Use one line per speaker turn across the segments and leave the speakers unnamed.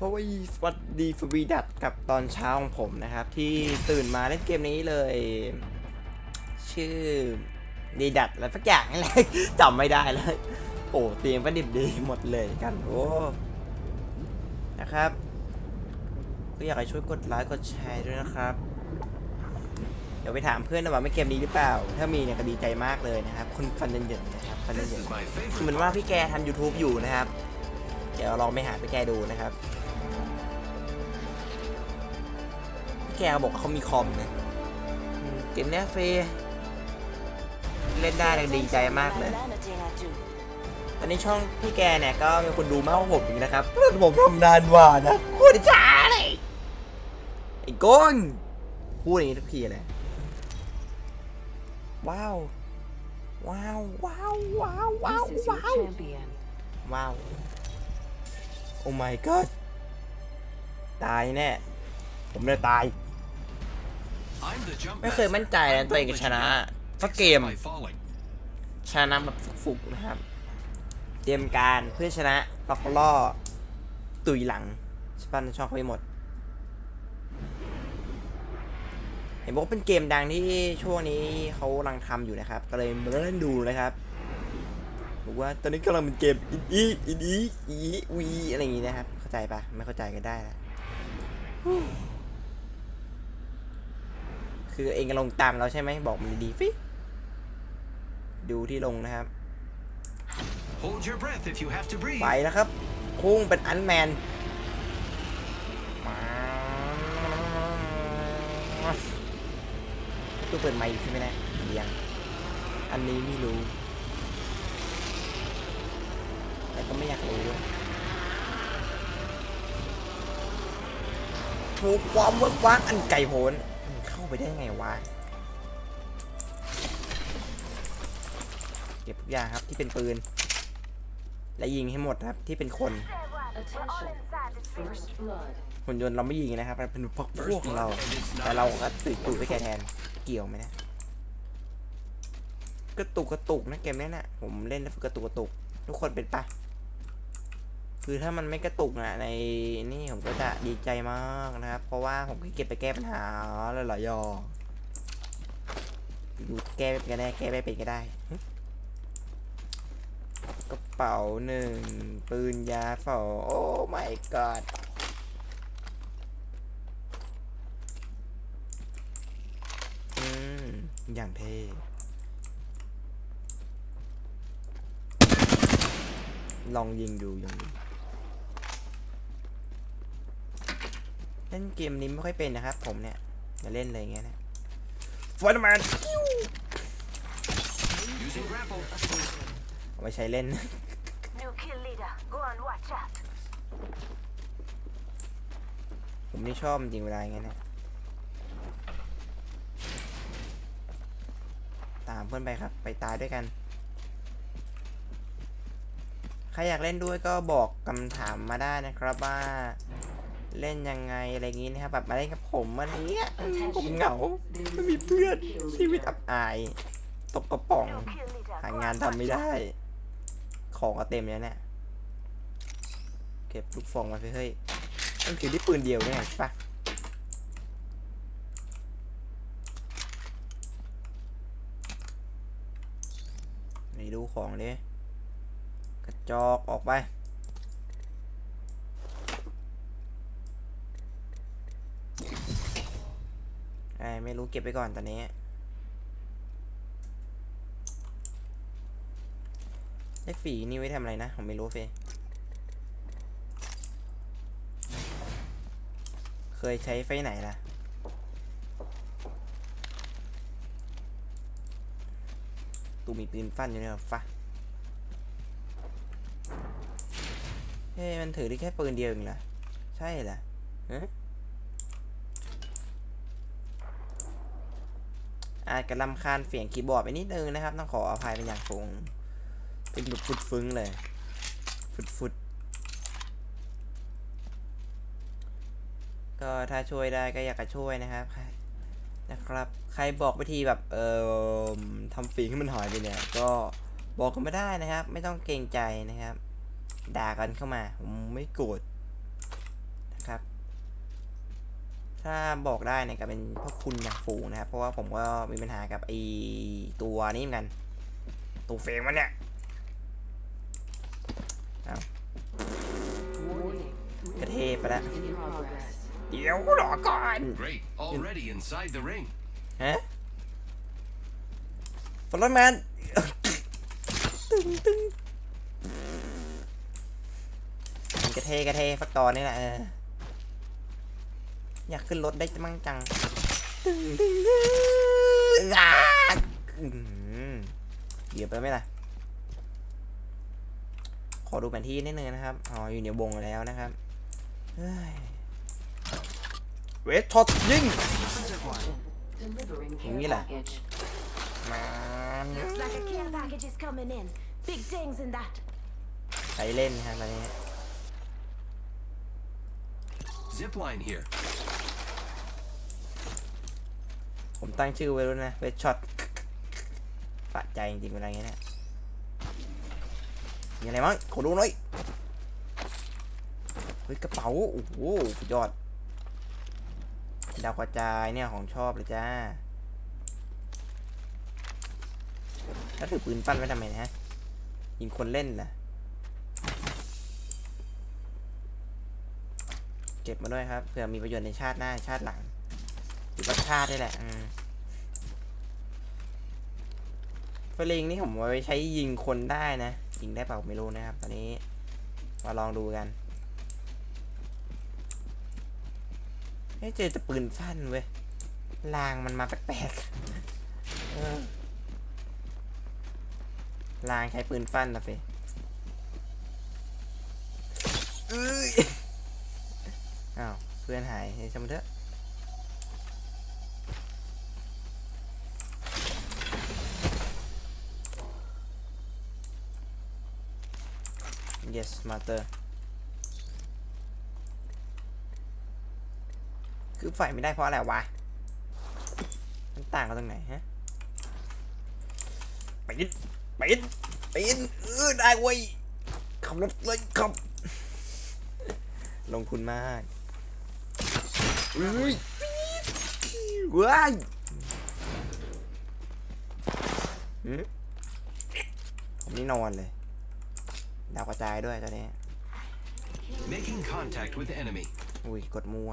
สวัสดีสวัสดีฟวีดัตกับตอนเช้าของผมนะครับ ที่ตื่นมาเล่นเกมนี้เลย ชื่อดีดัตอะไรสักอย่างนี่แหละจำไม่ได้เลยโอ้เตียงก็ดิบดีหมดเลยกันโอ้นะครับก็อยากให้ช่วยกดไลค์กดแชร์ด้วยนะครับ เดี๋ยวไปถามเพื่อนนะว่าไม่เกมนี้หรือเปล่า ถ้ามีเนี่ยก็ดีใจมากเลยนะครับคุณฟันเย็นๆนะครับฟัน
This
เย็น
is my
ๆ
favorite.
เหมือนว่าพี่แกทำ YouTube อยู่นะครับ เดี๋ยวลองไปหาพี่แกดูนะครับ แกบอกว่าเขามีคอมนะอืมเกมเนี้ยฟรีเล่นได้เลยดีใจมากเลยตอนนี้ช่องพี่แกเนี่ยก็มีคนดูมากกว่าผมอีกนะครับผมทำนานกว่านะโคตรช้าเลยไอ้โกงพูดอย่างนี้ทุกทีเลยว้าวว้าวว้าวว้าวว้าว
This is
ว้า
your
ว
champion.
ว้าวโอ้ my god ตายแน่ ผมเลยตาย
I'm the jump
ไม่เคยมั่นใจนะตัวเองชนะสักเกม ชนะแบบฟุกๆนะครับ เตรียมการเพื่อชนะล็อกล่อ ตุยหลังสปันช่องเขาไปหมดเห็นบอกว่าเป็นเกมดังที่ช่วงนี้เขากำลังทำอยู่นะครับ ก็เลยมาเล่นดูนะครับบอกว่าตอนนี้กำลังเป็นเกมอินอีอินอีอีวีอะไรอย่างงี้นะครับ เข้าใจปะไม่เข้าใจก็ได้นะ คือเองก็ลงตามเราใช่ไหมบอกมันดีๆฟิดูที่ลงนะครับ
Hold your breath if you have to breathe.
ไปแล้วครับพุ่งเป็นอันแมนตู้เปิดไมค์อยู่ใช่ไหมเนี่ยยังอันนี้ไม่รู้ แต่ก็ไม่อยากรู้ด้วยถูกความเวิร์กว้างอันไก่โหนมันเข้า ไปได้ไงวะ เก็บทุกอย่างครับที่เป็นปืน และยิงให้หมดครับที่เป็นคน
Attention. First blood.
หุ่นยนต์เราไม่ยิงนะครับมันเป็นพวกพวกของเรา แต่เราก็ตื่นตูดไปแกแทน เกี่ยวไหมนะกระตุกกระตุกนะเกมนี้นะผมเล่นแล้วกระตุกกระตุก ทุกคนเป็นปะ คือถ้ามันไม่กระตุกนะในนี่ผมก็จะดีใจมากนะครับ เพราะว่าผมก็เก็บไปแก้ปัญหาหลายๆอยอดูแก้ไม่เป็นก็ได้แก้ไม่เป็นก็ได้ กระเป๋าหนึ่งปืนยาสองโอ้ my god อืม อย่างเท่ลองยิงดูยังดู เล่นเกมนี้ไม่ค่อยเป็นนะครับ ผมเนี่ยจะเล่นเลยอย่างเงี้ยนะฟอนแมน
Using grapple.
เอาไปใช้เล่น
New kill leader. Go and watch out.
ผมนี่ชอบจริงเวลาอย่างเงี้ยนะตามเพื่อนไปครับ ไปตายด้วยกัน ใครอยากเล่นด้วยก็บอกคำถามมาได้นะครับว่า เล่นยังไงอะไรอย่างงี้นะครับแบบมาเล่นกับผมอะไรเงี้ยอืมผมเหงาไม่มีเพื่อนชีวิตอับอายตกกระป๋อง
New kill leader.
หา
Go
งาน
and
ทำไม่
watch
ได้
out.
ของก็เต็มแล้วเนี่ยเก็บลูกฟองมาสิเฮ้ยมันคือที่ปืนเดียวเนี่ยใช่ปะไหนดูของดิกระจอกออกไป ไม่รู้เก็บไปก่อนตอนนี้เลขฝีนี่ไว้ทำอะไรนะผมไม่รู้เฟยเคยใช้ไฟไหนล่ะตูมีปืนฟันอยู่เนี่ยฟะเฮ้ยมันถือได้แค่ปืนเดียวเองเหรอ ใช่เหรอฮะ อาจจะลำคาญเสียงคีย์บอร์ดไปนิดนึงนะครับ ต้องขออภัยเป็นอย่างสูงเป็นแบบฟุดฟึ้งเลยฟุดฟุดก็ถ้าช่วยได้ก็อยากจะช่วยนะครับนะครับ ใครบอกวิธีแบบเออทำฝีให้มันหายไปเนี่ยก็บอกกันไม่ได้นะครับ ไม่ต้องเกรงใจนะครับ ด่ากันเข้ามา ผมไม่โกรธ นะครับ ถ้าบอกได้เนี่ยก็เป็นพวกคุณอย่างฝูงนะครับ เพราะว่าผมก็มีปัญหากับไอตัวนี้เหมือนกัน ตัวเฟรมมันเนี่ย
Warning.
กระเทไปแล้ว
In progress.
เดี๋ยวรอก่อน
Great. Already inside the ring.
ฮะฟลอแมนตึงตึงมันกระเทกระเทฟักตอนนี่แหละเอออยากขึ้นรถได้มั่งจังตึงตึงตึงอ่าอื้อหือเหยียบไปไหมล่ะ ขอดูแผนที่นิดนึงนะครับ อ๋อ อยู่ในวงแล้วนะครับเฮ้ยเวทช็อตยิง
Delivering care
Mira.
package.
มา
Looks like a care package is coming in. Big things in that.
ใช้เล่นครับตอนนี้
Zip line here.
ผมตั้งชื่อไว้แล้วนะเวทช็อตปะใจจริงๆเวลาอย่างเงี้ยนี่ยมีอะไรมั้งขอดูหน่อย เฮ้ย กระเป๋า โอ้โหสุดยอด ดาวกระจายเนี่ยของชอบเลยจ้า แล้วถือปืนปั้นไว้ทำไมนะฮะ ยิงคนเล่นนะเก็บมาด้วยครับ เผื่อมีประโยชน์ในชาติหน้าชาติหลัง ว่าชาติได้แหละเฟลิงนี่ผมเอาไว้ใช้ยิงคนได้นะ ยิงได้เปล่าไม่รู้นะครับ ตอนนี้มาลองดูกันเฮ้ยเจอแต่ปืนสั้นเว้ยลางมันมาแปลกๆลางใช้ปืนฟันนะเฟยอ้ยอ้าวเพื่อนหายเฮ้ยช่างมันเถอะ yes master คือไฟไม่ได้เพราะอะไรวะ มันต่างกันตรงไหนฮะปิดปิดปิดเออได้เว้ยขับรถเลยขับ ลงทุนมากอุ้ยว้ายหืมผมนี่นอนเลย ดาวกระจายด้วยตอนนี้
Making contact with enemy.
อุ้ยกดมั่ว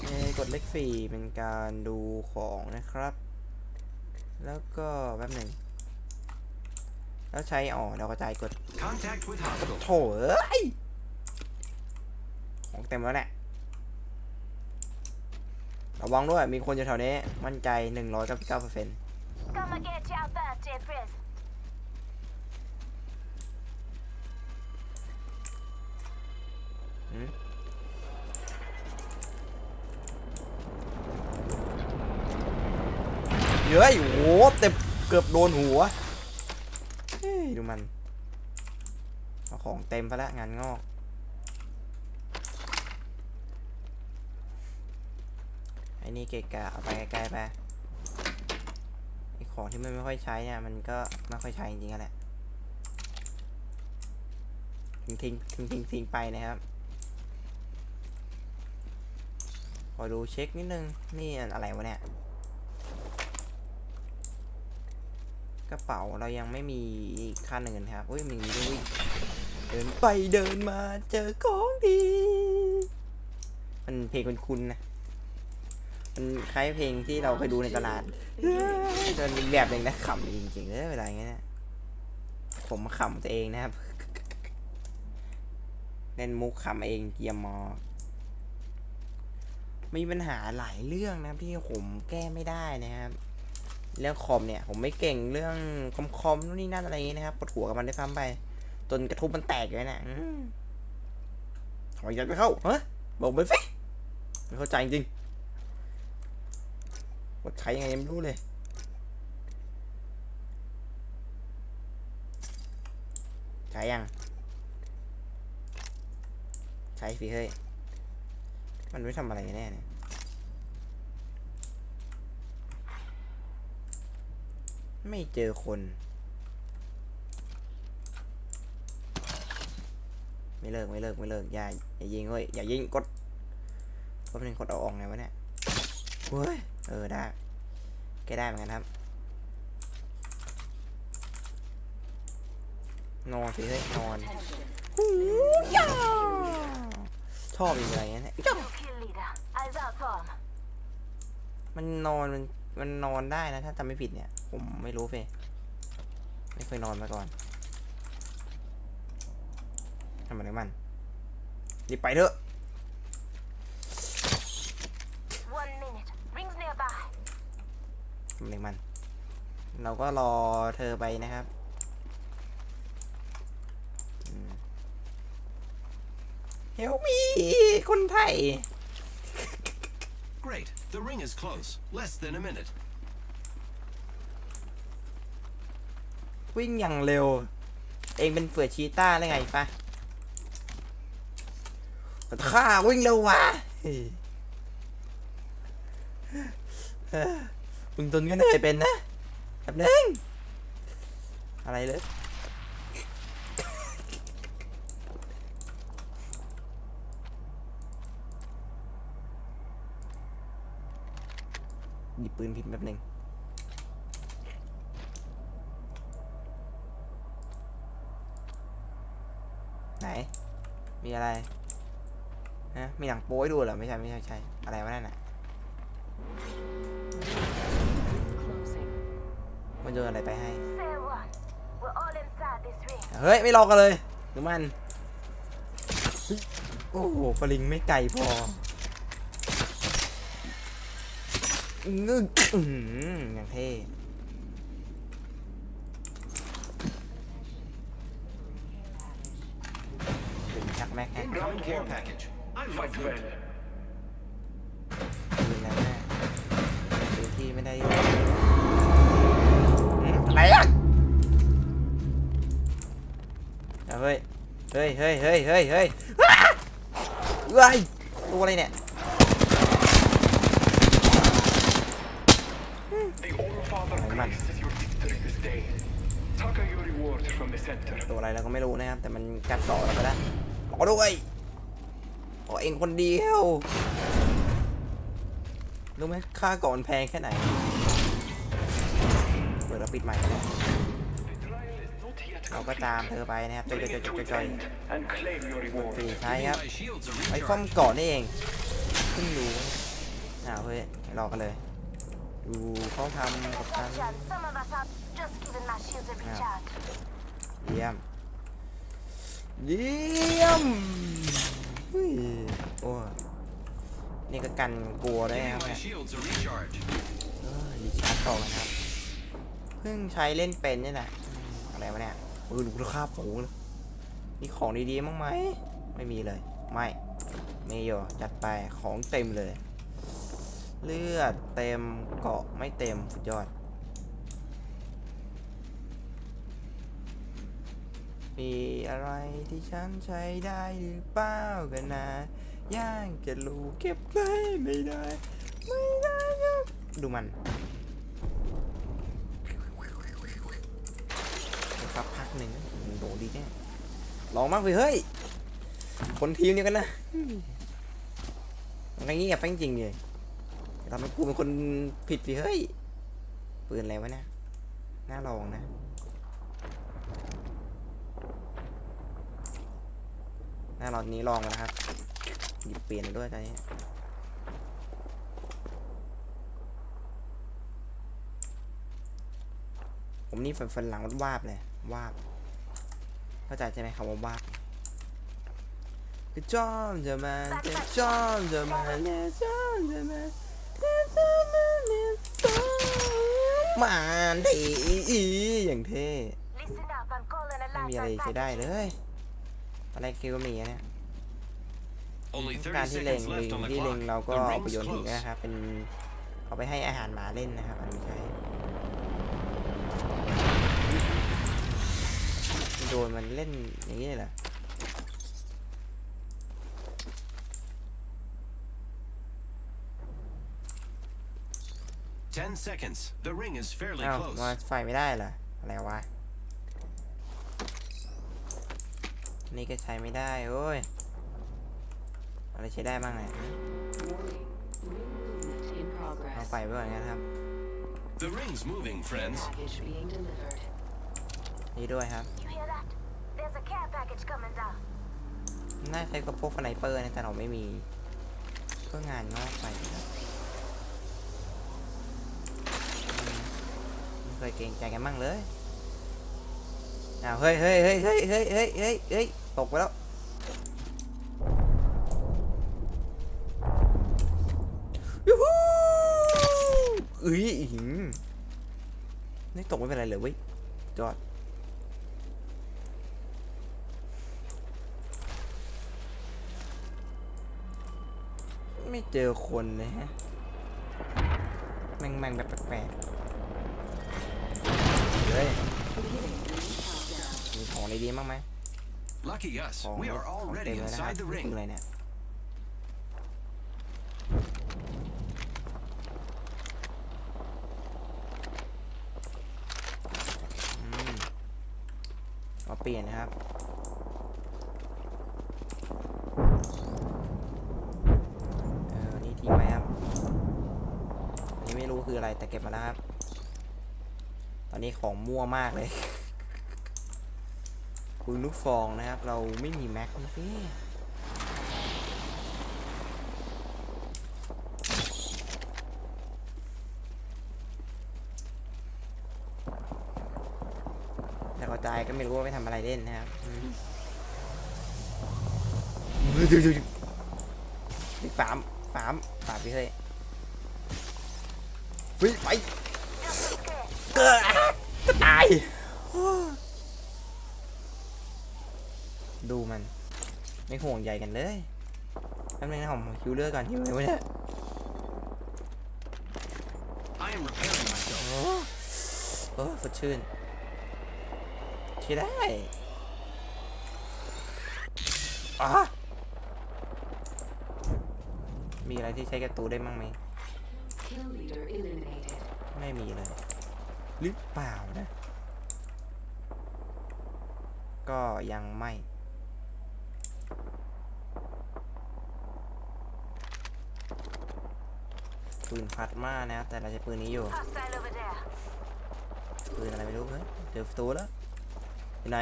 เอ้ยกดเลขสี่เป็นการดูของนะครับ แล้วก็แป๊บหนึ่ง แล้วใช้อ๋อดาวกระจายกด
Contact with hostile.
โถเอ้ยของเต็มแล้วแหละระวังด้วยมีคนอยู่แถวนี้มั่นใจ 199%
Come and get you out there,
เย้ยโหเต็มเกือบโดนหัวดูมันเอาของเต็มไปแล้วงานงอกไอ้นี่เกะกะเอาไปใกลๆไปไอ้ของที่มันไม่ค่อยใช้เนี่ยมันก็ไม่ค่อยใช้จริงๆแหละทิ้งทิ้งทิ้งทิ้งทิ้งไปนะครับ ข อดูเช็คนิดนึง นี่อะไรวะเนี่ย กระเป๋าเรายังไม่มีค่าเงินครับ อุ้ยมีด้วยเดินไปเดินมาเจอของดี มันเพลงคุ้นๆนะ มันคล้ายเพลงที่เราเคยดูในตลาดเอ้ยแต่มันแบบหนึ่งนะขำจริงๆเลยเวลาอย่างเงี้ยนะผมขำตัวเองนะครับ เล่นมุกขำเองเกียมมอ มีปัญหาหลายเรื่องนะครับที่ผมแก้ไม่ได้นะครับเรื่องคอมเนี่ยผมไม่เก่งเรื่องคอมคอมนู่นนี่นั่นอะไรอย่างนี้นะครับปวดหัวกับมันได้ซ้ำไปจนกระทุบมันแตกเลยนะอืมหอยยัดไม่เข้าฮะบอกไปสิไม่เข้าใจจริงกดใช้ยังไงไม่รู้เลยใช้ยังใช้สิเฮ้ย มันไม่ทำอะไรแน่เนี่ยไม่เจอคน ไม่เลิกไม่เลิกไม่เลิกอย่าอย่ายิงเว้ยอย่ายิงกดกดเป็นงกดเอาออกไงวะเนี่ยเฮ้ยเออได้แกได้เหมือนกันครับ นอนสิเฮ้ยนอนหูยชอบอีกอะไรเงี้ย
leader. Eyes out for him.
มันนอนมันมันนอนได้นะถ้าจำไม่ผิดเนี่ย ผมไม่รู้เฟยไม่เคยนอนมาก่อนทำอะไรมันรีบไปเถอะ
One minute. Rings nearby.
ทำอะไรมัน เราก็รอเธอไปนะครับเฮลมีคนไทย
Great. The ring is close. Less than a minute.
วิ่งอย่างเร็ว เองเป็นเฟือชีต้าได้ไงปะข้าวิ่งเร็ววะมึงตนก็น่าจะเป็นนะแบบนึงอะไรเลย ปืนพิมพ์แบบหนึ่งไหน มีอะไรฮะมีหนังโป้ดูเหรอ ไม่ใช่ ไม่ใช่ใช่อะไรวะนั่นน่ะมันโยนอะไรไปให้ เฮ้ย ไม่รอกันเลยดูมัน โอ้โหฟลิงไม่ไกลพอ งึกอื้อหืออย่างเท่ถึงชักแม็กแฮก
Incoming care package. I love you.
ปืนแล้วแม่ปืนที่ไม่ได้หืมอะไรอะเอาเฮ้ย เฮ้ย เฮ้ย เฮ้ย เฮ้ย เฮ้ยอ้าเฮ้ยตัวอะไรเนี่ย
the center.
ตัวอะไรเราก็ไม่รู้นะครับ แต่มันกัดต่อเราไปแล้วรอด้วยขอเองคนเดียว รู้ไหมค่าก่อนแพงแค่ไหน เปิดแล้วปิดใหม่แล้วเราก็ตามเธอไปนะครับจอยจอยจอยจอยสี่ใช้ครับไอ้ฟ้อมก่อนนี่เองเพิ่งรู้อ้าวเฮ้ยรอกันเลย ดูเขาทำกับกัน
Attention. Some of us have just given my shields a recharge.
เยี่ยม เยี่ยมเฮ้ยโอ้ยนี่ก็กันกลัวได้
Giving
ครับ
my
เนี่ย
shields a recharge.
เออรีชาร์จต่อกันครับ เพิ่งใช้เล่นเป็นนี่แหละอืมอะไรวะเนี่ยเออดูราคาฝูงเลยมีของดีๆมั้างไหม ไม่มีเลย ไม่ ไม่โยจัดไป ของเต็มเลย เลือดเต็มเกาะไม่เต็มสุดยอด มีอะไรที่ฉันใช้ได้หรือเปล่ากันนะ ย่างจะรู้เก็บไว้ไม่ได้ ไม่ได้ครับดูมันสักพักหนึ่งโดดดีแน่ลองมากเลยเฮ้ย คนทีมเดียวกันนะมันก็เงียบจริงๆเลย ทำให้กูเป็นคนผิดสิเฮ้ย ปืนอะไรวะเนี่ย น่าลองนะ หน้าลองนี้ลองนะครับหยิบเปลี่ยนด้วยตอนนี้ผมนี่ฝันหลังมันวาบเลยวาบเข้าใจใช่ไหมคำว่าวาบก็จอมจะมาจะจอมจะมาเนี่ยจอมจะมา มมาดีอีอย่างเท่
Listen up. I'm calling a
ไม่มีอะไร
lifeline
ใช้ได้
package.
เลยอะไรคิวมีอะเนี่ย
Only
การ
30
ที่เล็ง
seconds
ลิ
left
ง
on the
ที่เล็ง
clock.
เราก็
The
เอาไป
ring's
โยนทิ้ง
close.
นะครับเป็นเอาไปให้อาหารหมาเล่นนะครับอันไม่ใช่โดนมันเล่นอย่างนี้เลยเหรอ
10 seconds. The ring is fairly
อ้าว
close.
มาไฟไม่ได้เหรออะไรวะนี่ก็ใช้ไม่ได้โอ้ยอะไรใช้ได้บ้างไง
Warning. Ring movement in
เอา
progress.
ไปไว้ก่อนนะครับ
The ring's moving,
Care
friends.
package being delivered.
นี่ด้วยครับ
You hear that? There's a care package coming down.
น่าใช้กับพวกสไนเปอร์นะแต่เราไม่มี ก็งานงอกไปนะอืมไม่ เคยเกรงใจกันบ้างเลยอ้าวเฮ้ยเฮ้ยเฮ้ยเฮ้ยเฮ้ยเฮ้ยเฮ้ยเฮ้ยตกไปแล้วยูฮูเอ้ยหือนี่ตกไม่เป็นไรเลยเว้ยจอดไม่เจอคนเลยฮะ แม่งแม่งแบบแปลกๆ เฮ้ยมีของดีๆบ้างไหม
Lucky us.
ของ
We are
ของ
already
เต็มเลยนะครับ
inside the
นี่คือ
ring.
อะไรเนี่ยอืมมาเปลี่ยนนะครับเออนี่ทิ้งไว้ครับ อันนี้ไม่รู้คืออะไรแต่เก็บมาแล้วครับตอ นนี้ของมั่วมากเลย ปืนลูกฟองนะครับ เราไม่มีแม็กนี่สิแต่กระจายก็ไม่รู้ว่าไปทำอะไรเล่นนะครับอืมดูดูดูนี่ฟามฟามฟามพี่เฮ้ยไป เกิด ดูมัน ไม่ห่วงใยกันเลยแป๊บนึงนะผมคิวเลอร์ก่อนคิวเลอร์วะเนี่ย
I am repairing myself.
โอ้โอ้สดชื่นใช้ได้อะมีอะไรที่ใช้กระตูได้มั่งไหม
Kill leader eliminated.
ไม่มีเลย หรือเปล่านะ ก็ยังไม่ ปืนพัดมานะ แต่เราใช้ปืนนี้อยู่ ปืนอะไรไม่รู้เฮ้ยเจอประตูแล้วอยู่ไหน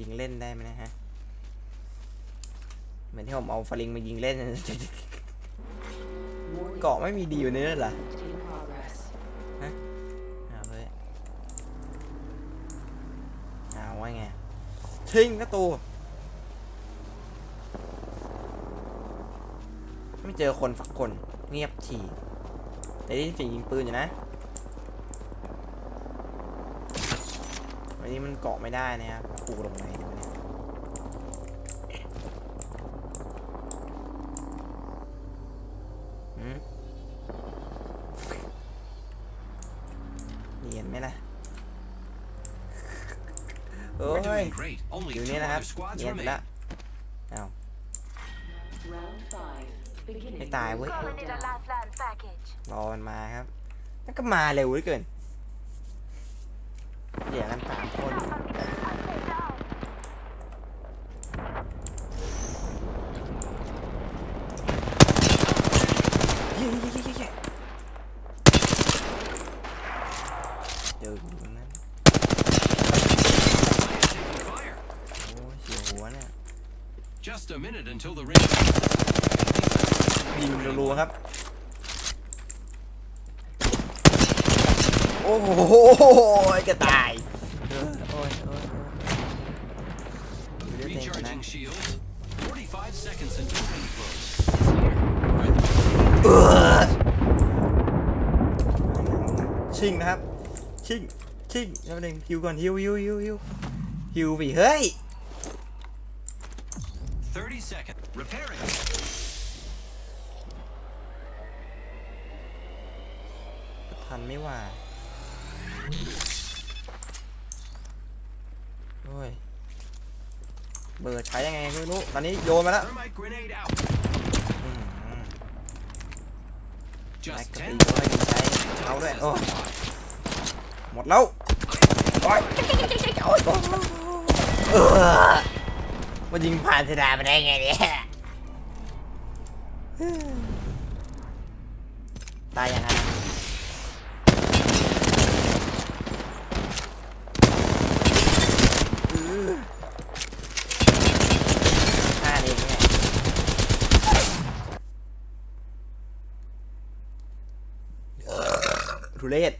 ยิงเล่นได้ไหมนะฮะ เหมือนที่ผมเอาฟลิงมายิงเล่น เกาะไม่มีดีอยู่ในนั้นหรอ ทิ้งนะตัวไม่เจอคนสักคนเงียบทีแต่ได้ยินเสียงยิงปืนอยู่นะวันนี้มันเกาะไม่ได้นะครับขู่ลงไหนดูเนี่ยหืมเนียนไหมล่ะ โอ้
We're
ย
doing great. Only
อยู่
two
นี่นะครับ
other squads
เนียนไป
remain.
ละเอา
Round five. Beginning.
ไม่ตายเว้ย
Gonna need a lifeline package.
รอมันมาครับมันก็มาเร็วเหลือเกินเดี๋ยวกันสามคน
Stay down.
เย้เย้เย้เย้เย้เจอกูตรงนั้น
Taking fire.
โอ้ยเสียวหัวเนี่ย
Just a minute until the ring.
ยิงรัวๆครับ โอ้โหจะตายเออโอ้ยโอ้ยโอ้ยอยู่ด้วยเต็มชนะ
Recharging shields. 45 seconds until ring close.
ชิงนะครับ ชิงชิงแล้วหนึ่งฮิวก่อนฮิวฮิวฮิวฮิวฮิวไปเฮ้ย
30 seconds. Repairing.
ทันไม่ว่าโอ้ย เบิร์ดใช้ยังไงไม่รู้ ตอนนี้โยนมาแล้ว
Thermite grenade out.
อื้อหือแม็ก
Just
กับ
10
ตีก็ไม่มีใช้เขาด้วย โอ้
Access the pod.
หมดแล้ว โอ๊ยโอ๊ยเออ มันยิงผ่านสนามไปได้ไงเนี่ย ตายยังไงห้าเองเนี่ยทุเรศ